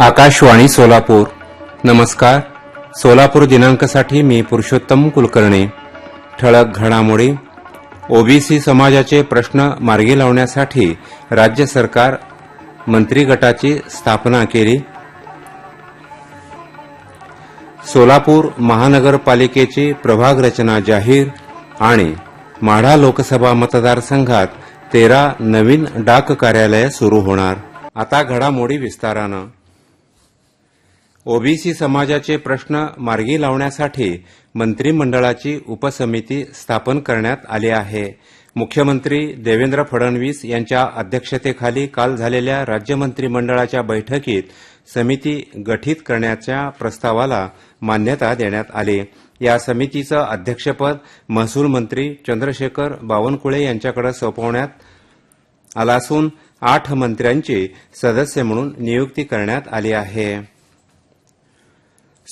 आकाशवाणी सोलापूर. नमस्कार. सोलापूर दिनांकसाठी मी पुरुषोत्तम कुलकर्णी. ठळक घडामोडी ओबीसी समाजाचे प्रश्न मार्गी लावण्यासाठी राज्य सरकार मंत्री गटाची स्थापना केली. सोलापूर महानगरपालिकेची प्रभाग रचना जाहीर आणि माढा लोकसभा मतदारसंघात तेरा नवीन डाक कार्यालये सुरू होणार. आता घडामोडी विस्तारानं. ओबीसी समाजाचे प्रश्न मार्गी लावण्यासाठी मंत्रिमंडळाची उपसमिती स्थापन करण्यात आली आहे. मुख्यमंत्री देवेंद्र फडणवीस यांच्या अध्यक्षतेखाली काल झालेल्या राज्य मंत्रिमंडळाच्या बैठकीत समिती गठीत करण्याच्या प्रस्तावाला मान्यता देण्यात आली. या समितीचं अध्यक्षपद महसूल मंत्री चंद्रशेखर बावनकुळे यांच्याकडे सोपवण्यात आला असून आठ मंत्र्यांची सदस्य म्हणून नियुक्ती करण्यात आली आहे.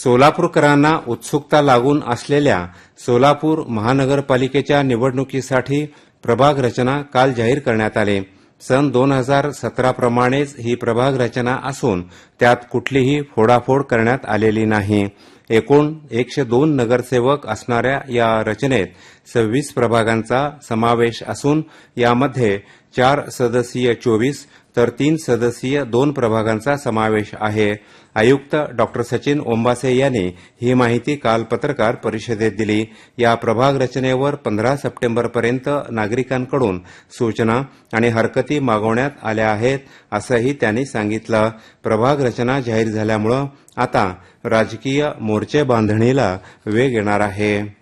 सोलापूरकरांना उत्सुकता लागून असलेल्या सोलापूर महानगरपालिकेच्या निवडणुकीसाठी प्रभाग रचना काल जाहीर करण्यात आले. सन दोन हजार सतराप्रमाणेच ही प्रभाग रचना असून त्यात कुठलीही फोडाफोड करण्यात आलेली नाही. एकूण एकशे दोन नगरसेवक असणाऱ्या या रचनेत सव्वीस प्रभागांचा समावेश असून यामध्ये चार सदस्यीय चोवीस तर तीन सदस्यीय दोन प्रभागांचा समावेश आहे. आयुक्त डॉ. सचिन ओंबासे यांनी ही माहिती काल पत्रकार परिषदेत दिली. या प्रभाग रचनेवर पंधरा सप्टेंबरपर्यंत नागरिकांकडून सूचना आणि हरकती मागवण्यात आल्या आहेत असंही त्यांनी सांगितलं. प्रभाग रचना जाहीर झाल्यामुळे आता राजकीय मोर्चे बांधणीला वेग येणार आहे.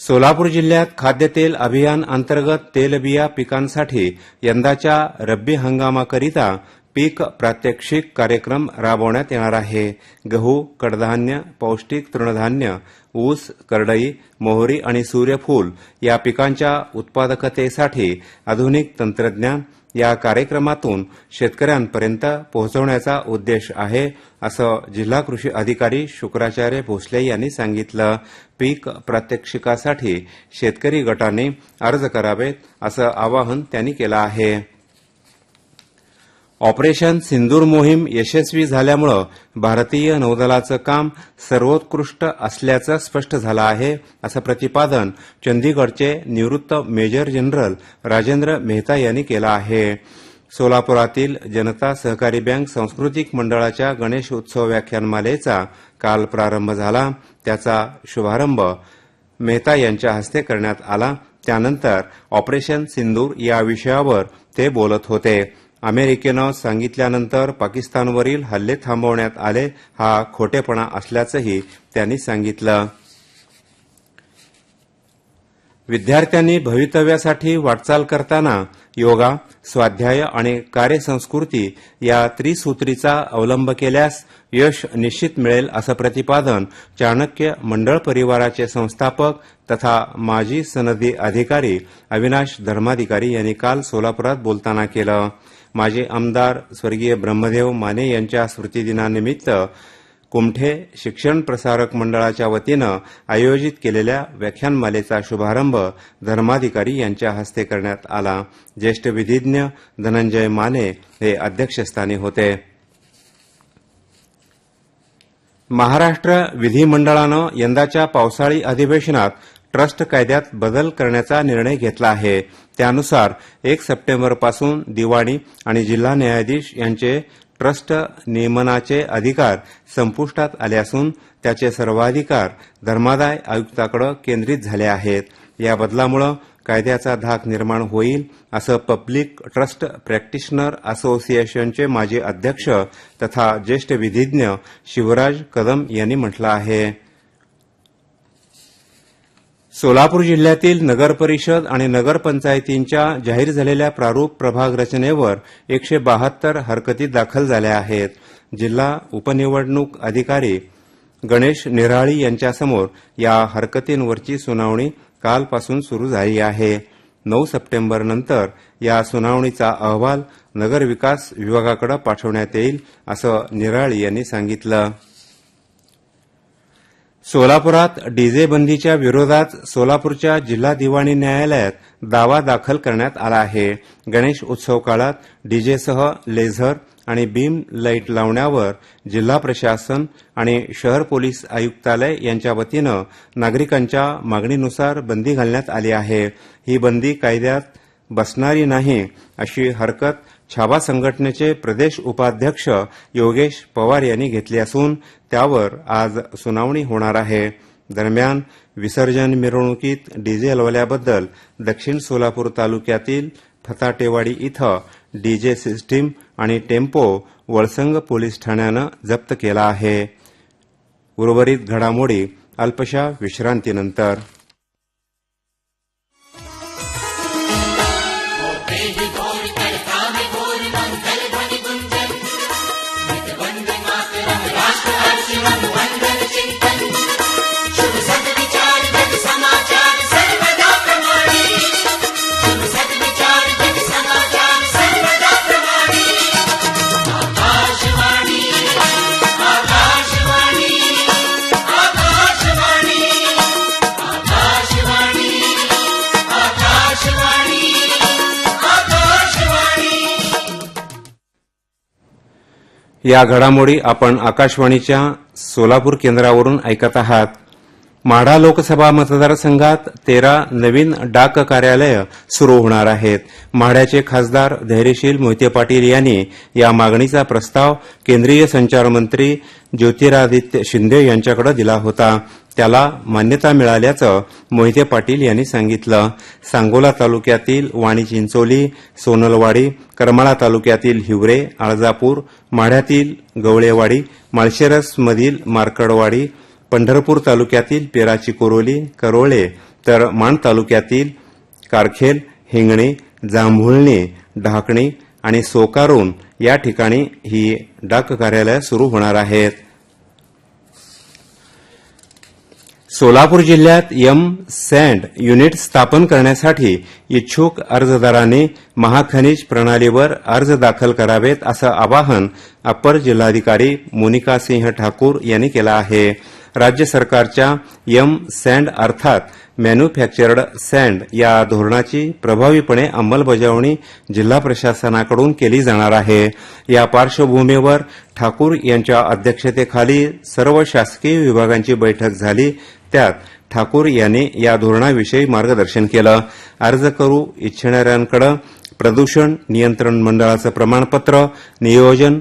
सोलापूर जिल्ह्यात खाद्यतेल अभियान अंतर्गत तेलबिया पिकांसाठी यंदाच्या रब्बी हंगामाकरिता पीक प्रात्यक्षिक कार्यक्रम राबवण्यात येणार आहे. गहू कडधान्य पौष्टिक तृणधान्य ऊस करडई मोहरी आणि सूर्यफूल या पिकांच्या उत्पादकतेसाठी आधुनिक तंत्रज्ञान या कार्यक्रमातून शेतकऱ्यांपर्यंत पोहोचवण्याचा उद्देश आहे असं जिल्हा कृषी अधिकारी शुक्राचार्य भोसले यांनी सांगितलं. पीक प्रात्यक्षिकासाठी शेतकरी गटांनी अर्ज करावेत असं आवाहन त्यांनी केलं आहे. ऑपरेशन सिंदूर मोहीम यशस्वी झाल्यामुळं भारतीय नौदलाचं काम सर्वोत्कृष्ट असल्याचं स्पष्ट झालं आहे असं प्रतिपादन चंदीगडचे निवृत्त मेजर जनरल राजेंद्र मेहता यांनी केलं आहे. सोलापुरातील जनता सहकारी बँक सांस्कृतिक मंडळाच्या गणेश उत्सव व्याख्यानमालेचा काल प्रारंभ झाला. त्याचा शुभारंभ मेहता यांच्या हस्ते करण्यात आला. त्यानंतर ऑपरेशन सिंदूर या विषयावर ते बोलत होते. अमेरिकेनं सांगितल्यानंतर पाकिस्तानवरील हल्ले थांबवण्यात आले हा खोटेपणा असल्याचंही त्यांनी सांगितलं. विद्यार्थ्यांनी भवितव्यासाठी वाटचाल करताना योगा स्वाध्याय आणि कार्यसंस्कृती या त्रिसूत्रीचा अवलंब केल्यास यश निश्चित मिळेल असं प्रतिपादन चाणक्य मंडळ परिवाराचे संस्थापक तथा माजी सनदी अधिकारी अविनाश धर्माधिकारी यांनी काल सोलापुरात बोलताना केलं. माजी आमदार स्वर्गीय ब्रह्मदेव माने यांच्या स्मृतिदिनानिमित्त कुमठे शिक्षण प्रसारक मंडळाच्या वतीनं आयोजित केलेल्या व्याख्यानमालेचा शुभारंभ धर्माधिकारी यांच्या हस्ते करण्यात आला. ज्येष्ठ विधिज्ञ धनंजय माने हे अध्यक्षस्थानी होते. महाराष्ट्र विधिमंडळानं यंदाच्या पावसाळी अधिवेशनात ट्रस्ट कायद्यात बदल करण्याचा निर्णय घेतला आहे. त्यानुसार एक सप्टेंबरपासून दिवाणी आणि जिल्हा न्यायाधीश यांचे ट्रस्ट नियमनाचे अधिकार संपुष्टात आले असून त्याचे सर्वाधिकार धर्मादाय आयुक्ताकडे केंद्रित झाले आहेत. या बदलामुळे कायद्याचा धाक निर्माण होईल असं पब्लिक ट्रस्ट प्रॅक्टिशनर असोसिएशनचे माजी अध्यक्ष तथा ज्येष्ठ विधिज्ञ शिवराज कदम यांनी म्हटलं आहे. सोलापूर जिल्ह्यातील नगरपरिषद आणि नगरपंचायतींच्या जाहीर झालेल्या प्रारूप प्रभाग रचनेवर एकशे बहात्तर हरकती दाखल झाल्या आहेत. जिल्हा उपनिवडणूक अधिकारी गणेश निराळी यांच्यासमोर या हरकतींवरची सुनावणी कालपासून सुरू झाली आहे. नऊ सप्टेंबरनंतर या सुनावणीचा अहवाल नगरविकास विभागाकडे पाठवण्यात येईल असं निराळी यांनी सांगितलं. सोलापुरात डीजे बंदीच्या विरोधात सोलापूरच्या जिल्हा दिवाणी न्यायालयात दावा दाखल करण्यात आला आहे. गणेश उत्सव काळात डीजेसह लेझर आणि बीम लाइट लावण्यावर जिल्हा प्रशासन आणि शहर पोलीस आयुक्तालय यांच्या वतीनं नागरिकांच्या मागणीनुसार बंदी घालण्यात आली आहे. ही बंदी कायद्यात बसणारी नाही अशी हरकत छाबा संघटनेचे प्रदेश उपाध्यक्ष योगेश पवार यांनी घेतली असून त्यावर आज सुनावणी होणार आहे. दरम्यान विसर्जन मिरवणुकीत डीजे लावल्याबद्दल दक्षिण सोलापूर तालुक्यातील फताटेवाडी इथं डीजे सिस्टीम आणि टेम्पो वळसंग पोलीस ठाण्यानं जप्त केला आहे. उर्वरित घडामोडी अल्पशा विश्रांतीनंतर. या घडामोडी आपण आकाशवाणीच्या सोलापूर केंद्रावरून ऐकत आहात. माढा लोकसभा मतदारसंघात तेरा नवीन डाक कार्यालय सुरू होणार आहेत. माढ्याचे खासदार धैर्यशील मोहिते पाटील यांनी या मागणीचा प्रस्ताव केंद्रीय संचारमंत्री ज्योतिरादित्य शिंदे यांच्याकडे दिला होता. त्याला मान्यता मिळाल्याचं मोहिते पाटील यांनी सांगितलं. सांगोला तालुक्यातील वाणी चिंचोली सोनलवाडी करमाळा तालुक्यातील हिवरे आळजापूर माढ्यातील गवळेवाडी माळशेरसमधील मार्कडवाडी पंढरपूर तालुक्यातील पेराची कोरोली करोळे तर माण तालुक्यातील कारखेल हिंगणे जांभुळणे ढाकणे आणि सोकारून या ठिकाणी ही डाक कार्यालय सुरू होणार आहेत. सोलापूर जिल्ह्यात यम सँड युनिट स्थापन करण्यासाठी इच्छुक अर्जदारांनी महाखनिज प्रणालीवर अर्ज दाखल करावेत असं आवाहन अपर जिल्हाधिकारी मोनिका सिंह ठाकूर यांनी केलं आहे. राज्य सरकारच्या यम सँड अर्थात मॅन्युफॅक्चर्ड सँड या धोरणाची प्रभावीपणे अंमलबजावणी जिल्हा प्रशासनाकडून केली जाणार आहे. या पार्श्वभूमीवर ठाकूर यांच्या अध्यक्षतेखाली सर्व शासकीय विभागांची बैठक झाली. त्यात ठाकूर यांनी या धोरणाविषयी मार्गदर्शन केलं. अर्ज करू इच्छिणाऱ्यांकडे प्रदूषण नियंत्रण मंडळाचं प्रमाणपत्र नियोजन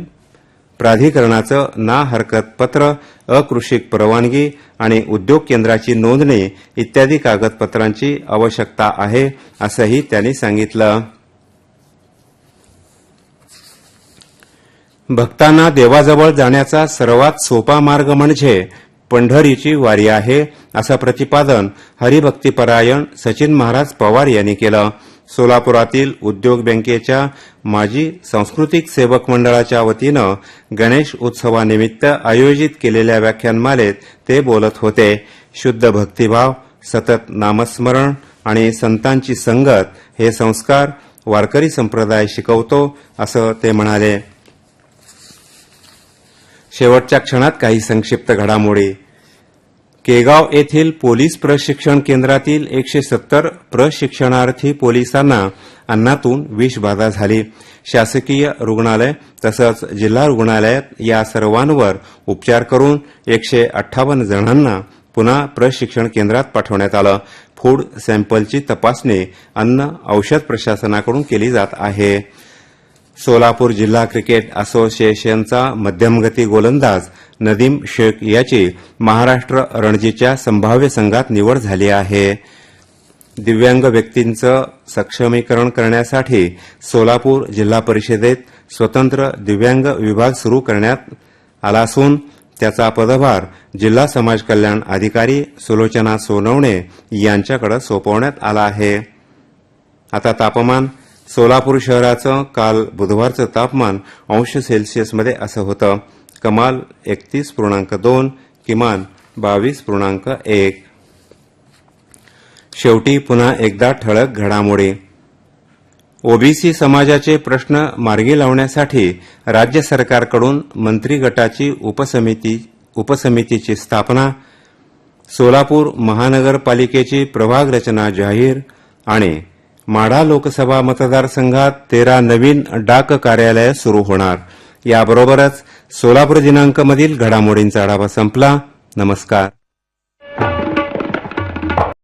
प्राधिकरणाचं ना हरकत पत्र अकृषिक परवानगी आणि उद्योग केंद्राची नोंदणी इत्यादी कागदपत्रांची आवश्यकता आहे असंही त्यांनी सांगितलं. भक्तांना देवाजवळ जाण्याचा सर्वात सोपा मार्ग म्हणजे पंढरीची वारी आहे असं प्रतिपादन हरिभक्तीपरायण सचिन महाराज पवार यांनी केलं. सोलापुरातील उद्योग बँकेच्या माजी सांस्कृतिक सेवक मंडळाच्या वतीनं गणेश उत्सवानिमित्त आयोजित केलेल्या व्याख्यानमालेत ते बोलत होते. शुद्ध भक्तिभाव सतत नामस्मरण आणि संतांची संगत हे संस्कार वारकरी संप्रदाय शिकवतो असं ते म्हणाले. शेवटच्या क्षणात काही संक्षिप्त घडामोडी. केगाव येथील पोलीस प्रशिक्षण केंद्रातील एकशे सत्तर प्रशिक्षणार्थी पोलिसांना अन्नातून विषबाधा झाली. शासकीय रुग्णालय तसंच जिल्हा रुग्णालयात या सर्वांवर उपचार करून एकशे अठ्ठावन्न जणांना पुन्हा प्रशिक्षण केंद्रात पाठवण्यात आलं. फूड सॅम्पलची तपासणी अन्न औषध प्रशासनाकडून केली जात आहे. सोलापूर जिल्हा क्रिकेट असोसिएशनचा मध्यमगती गोलंदाज नदीम शेख याची महाराष्ट्र रणजीच्या संभाव्य संघात निवड झाली आहे. दिव्यांग व्यक्तींचं सक्षमीकरण करण्यासाठी सोलापूर जिल्हा परिषदेत स्वतंत्र दिव्यांग विभाग सुरू करण्यात आला असून त्याचा पदभार जिल्हा समाज कल्याण अधिकारी सुलोचना सोनवणे यांच्याकडे सोपवण्यात आला आहे. आता तापमान सोलापूर शहराचं काल बुधवारचं तापमान अंश सेल्सिअसमध्ये असं होतं. कमाल एकतीस पूर्णांक दोन किमान बावीस पूर्णांक एक. शेवटी पुन्हा एकदा ठळक घडामोडी. ओबीसी समाजाचे प्रश्न मार्गी लावण्यासाठी राज्य सरकारकडून मंत्री गटाची उपसमिती उपसमितीची स्थापना सोलापूर महानगरपालिकेची प्रभाग रचना जाहीर आणि माढा लोकसभा मतदारसंघात तेरा नवीन डाक कार्यालय सुरू होणार. याबरोबरच सोलापूर दिनांकमधील घडामोडींचा आढावा संपला. नमस्कार.